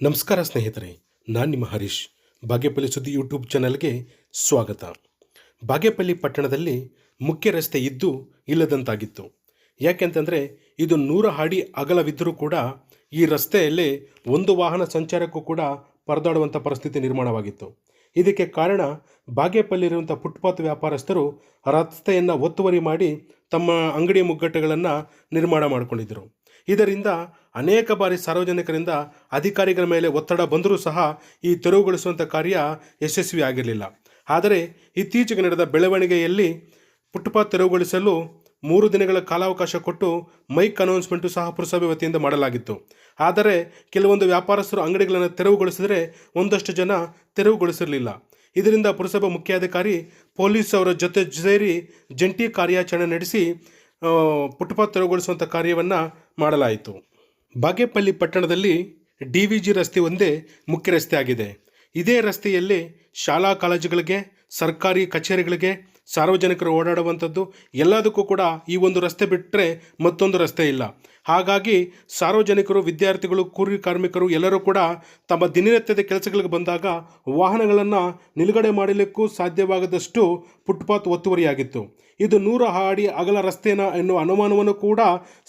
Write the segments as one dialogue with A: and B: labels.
A: ನಮಸ್ಕಾರ ಸ್ನೇಹಿತರೆ, ನಾನು ನಿಮ್ಮ ಹರೀಶ್. ಬಾಗೇಪಲ್ಲಿ ಸುದ್ದಿ ಯೂಟ್ಯೂಬ್ ಚಾನಲ್ಗೆ ಸ್ವಾಗತ. ಬಾಗೇಪಲ್ಲಿ ಪಟ್ಟಣದಲ್ಲಿ ಮುಖ್ಯ ರಸ್ತೆ ಇದ್ದು ಇಲ್ಲದಂತಾಗಿತ್ತು. ಯಾಕೆಂತಂದರೆ, ಇದು ನೂರ ಅಡಿ ಅಗಲವಿದ್ದರೂ ಕೂಡ ಈ ರಸ್ತೆಯಲ್ಲಿ ಒಂದು ವಾಹನ ಸಂಚಾರಕ್ಕೂ ಕೂಡ ಪರದಾಡುವಂಥ ಪರಿಸ್ಥಿತಿ ನಿರ್ಮಾಣವಾಗಿತ್ತು. ಇದಕ್ಕೆ ಕಾರಣ ಬಾಗೇಪಲ್ಲಿರುವಂಥ ಫುಟ್ಪಾತ್ ವ್ಯಾಪಾರಸ್ಥರು ರಸ್ತೆಯನ್ನು ಒತ್ತುವರಿ ಮಾಡಿ ತಮ್ಮ ಅಂಗಡಿ ಮುಗ್ಗಟ್ಟುಗಳನ್ನು ನಿರ್ಮಾಣ ಮಾಡಿಕೊಂಡಿದ್ದರು ಇದರಿಂದ ಅನೇಕ ಬಾರಿ ಸಾರ್ವಜನಿಕರಿಂದ ಅಧಿಕಾರಿಗಳ ಮೇಲೆ ಒತ್ತಡ ಬಂದರೂ ಸಹ ಈ ತೆರವುಗೊಳಿಸುವಂಥ ಕಾರ್ಯ ಯಶಸ್ವಿ ಆಗಿರಲಿಲ್ಲ. ಆದರೆ ಇತ್ತೀಚೆಗೆ ನಡೆದ ಬೆಳವಣಿಗೆಯಲ್ಲಿ ಪುಟ್ಪಾತ್ ತೆರವುಗೊಳಿಸಲು ಮೂರು ದಿನಗಳ ಕಾಲಾವಕಾಶ ಕೊಟ್ಟು ಮೈಕ್ ಅನೌನ್ಸ್ಮೆಂಟು ಸಹ ಪುರಸಭೆ ವತಿಯಿಂದ ಮಾಡಲಾಗಿತ್ತು. ಆದರೆ ಕೆಲವೊಂದು ವ್ಯಾಪಾರಸ್ಥರು ಅಂಗಡಿಗಳನ್ನು ತೆರವುಗೊಳಿಸಿದರೆ ಒಂದಷ್ಟು ಜನ ತೆರವುಗೊಳಿಸಿರಲಿಲ್ಲ. ಇದರಿಂದ ಪುರಸಭೆ ಮುಖ್ಯಾಧಿಕಾರಿ, ಪೊಲೀಸ್ ಅವರ ಜೊತೆ ಸೇರಿ ಜಂಟಿ ಕಾರ್ಯಾಚರಣೆ ನಡೆಸಿ ಪುಟ್ಪಾತ್ ತೆರವುಗೊಳಿಸುವಂಥ ಕಾರ್ಯವನ್ನು ಮಾಡಲಾಯಿತು. ಬಾಗೇಪಲ್ಲಿ ಪಟ್ಟಣದಲ್ಲಿ ಡಿ ವಿ ಜಿ ರಸ್ತೆ ಒಂದೇ ಮುಖ್ಯ ರಸ್ತೆ ಆಗಿದೆ ಇದೇ ರಸ್ತೆಯಲ್ಲಿ ಶಾಲಾ ಕಾಲೇಜುಗಳಿಗೆ, ಸರ್ಕಾರಿ ಕಚೇರಿಗಳಿಗೆ ಸಾರ್ವಜನಿಕರು ಓಡಾಡುವಂಥದ್ದು ಎಲ್ಲದಕ್ಕೂ ಕೂಡ ಈ ಒಂದು ರಸ್ತೆ ಬಿಟ್ಟರೆ ಮತ್ತೊಂದು ರಸ್ತೆ ಇಲ್ಲ. ಹಾಗಾಗಿ ಸಾರ್ವಜನಿಕರು, ವಿದ್ಯಾರ್ಥಿಗಳು, ಕೂಲಿ ಕಾರ್ಮಿಕರು ಎಲ್ಲರೂ ಕೂಡ ತಮ್ಮ ದಿನನಿತ್ಯದ ಕೆಲಸಗಳಿಗೆ ಬಂದಾಗ ವಾಹನಗಳನ್ನು ನಿಲುಗಡೆ ಮಾಡಲಿಕ್ಕೂ ಸಾಧ್ಯವಾಗದಷ್ಟು ಫುಟ್ಪಾತ್ ಒತ್ತುವರಿಯಾಗಿತ್ತು. ಇದು ನೂರ ಹಾಡಿ ಅಗಲ ರಸ್ತೆನ ಎನ್ನುವ ಅನುಮಾನವನ್ನು ಕೂಡ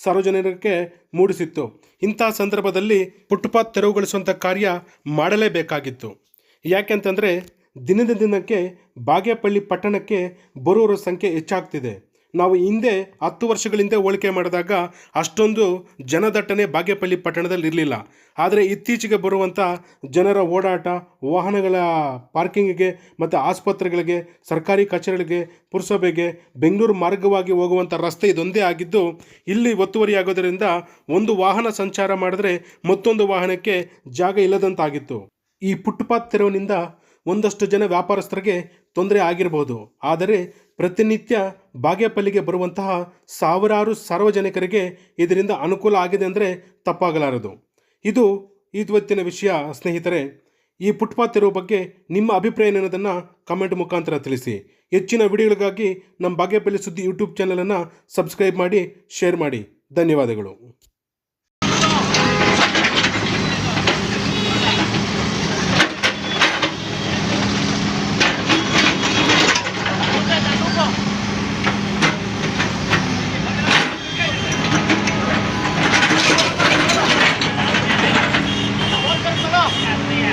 A: ಸಾರ್ವಜನಿಕರಿಗೆ ಮೂಡಿಸಿತ್ತು. ಇಂಥ ಸಂದರ್ಭದಲ್ಲಿ ಫುಟ್ಪಾತ್ ತೆರವುಗೊಳಿಸುವಂಥ ಕಾರ್ಯ ಮಾಡಲೇಬೇಕಾಗಿತ್ತು. ಯಾಕೆಂತಂದರೆ ದಿನದ ದಿನಕ್ಕೆ ಬಾಗೇಪಳ್ಳಿ ಪಟ್ಟಣಕ್ಕೆ ಬರೋರ ಸಂಖ್ಯೆ ಹೆಚ್ಚಾಗ್ತಿದೆ. ನಾವು ಹಿಂದೆ ಹತ್ತು ವರ್ಷಗಳಿಂದ ಹೋಲಿಕೆ ಮಾಡಿದಾಗ ಅಷ್ಟೊಂದು ಜನದಟ್ಟಣೆ ಬಾಗೇಪಲ್ಲಿ ಪಟ್ಟಣದಲ್ಲಿ ಇರಲಿಲ್ಲ. ಆದರೆ ಇತ್ತೀಚೆಗೆ ಬರುವಂಥ ಜನರ ಓಡಾಟ, ವಾಹನಗಳ ಪಾರ್ಕಿಂಗಿಗೆ ಮತ್ತು ಆಸ್ಪತ್ರೆಗಳಿಗೆ, ಸರ್ಕಾರಿ ಕಚೇರಿಗಳಿಗೆ, ಪುರಸಭೆಗೆ ಬೆಂಗಳೂರು ಮಾರ್ಗವಾಗಿ ಹೋಗುವಂಥ ರಸ್ತೆ ಇದೊಂದೇ ಆಗಿದ್ದು, ಇಲ್ಲಿ ಒತ್ತುವರಿಯಾಗೋದರಿಂದ ಒಂದು ವಾಹನ ಸಂಚಾರ ಮಾಡಿದ್ರೆ ಮತ್ತೊಂದು ವಾಹನಕ್ಕೆ ಜಾಗ ಇಲ್ಲದಂತಾಗಿತ್ತು. ಈ ಪುಟ್ಪಾತ್ ತೆರವಿನಿಂದ ಒಂದಷ್ಟು ಜನ ವ್ಯಾಪಾರಸ್ಥರಿಗೆ ತೊಂದರೆ ಆಗಿರಬಹುದು. ಆದರೆ ಪ್ರತಿನಿತ್ಯ ಬಾಗೇಪಲ್ಲಿಗೆ ಬರುವಂತಹ ಸಾವಿರಾರು ಸಾರ್ವಜನಿಕರಿಗೆ ಇದರಿಂದ ಅನುಕೂಲ ಆಗಿದೆ ಅಂದರೆ ತಪ್ಪಾಗಲಾರದು. ಇದು ಇವತ್ತಿನ ವಿಷಯ, ಸ್ನೇಹಿತರೆ. ಈ ಫುಟ್ಪಾತ್ ಇರುವ ಬಗ್ಗೆ ನಿಮ್ಮ ಅಭಿಪ್ರಾಯ ಏನನ್ನೋದನ್ನು ಕಮೆಂಟ್ ಮುಖಾಂತರ ತಿಳಿಸಿ. ಹೆಚ್ಚಿನ ವಿಡಿಯೋಗಳಿಗಾಗಿ ನಮ್ಮ ಬಾಗೇಪಲ್ಲಿ ಸುದ್ದಿ ಯೂಟ್ಯೂಬ್ ಚಾನಲನ್ನು ಸಬ್ಸ್ಕ್ರೈಬ್ ಮಾಡಿ, ಶೇರ್ ಮಾಡಿ. ಧನ್ಯವಾದಗಳು. กันเนี่ย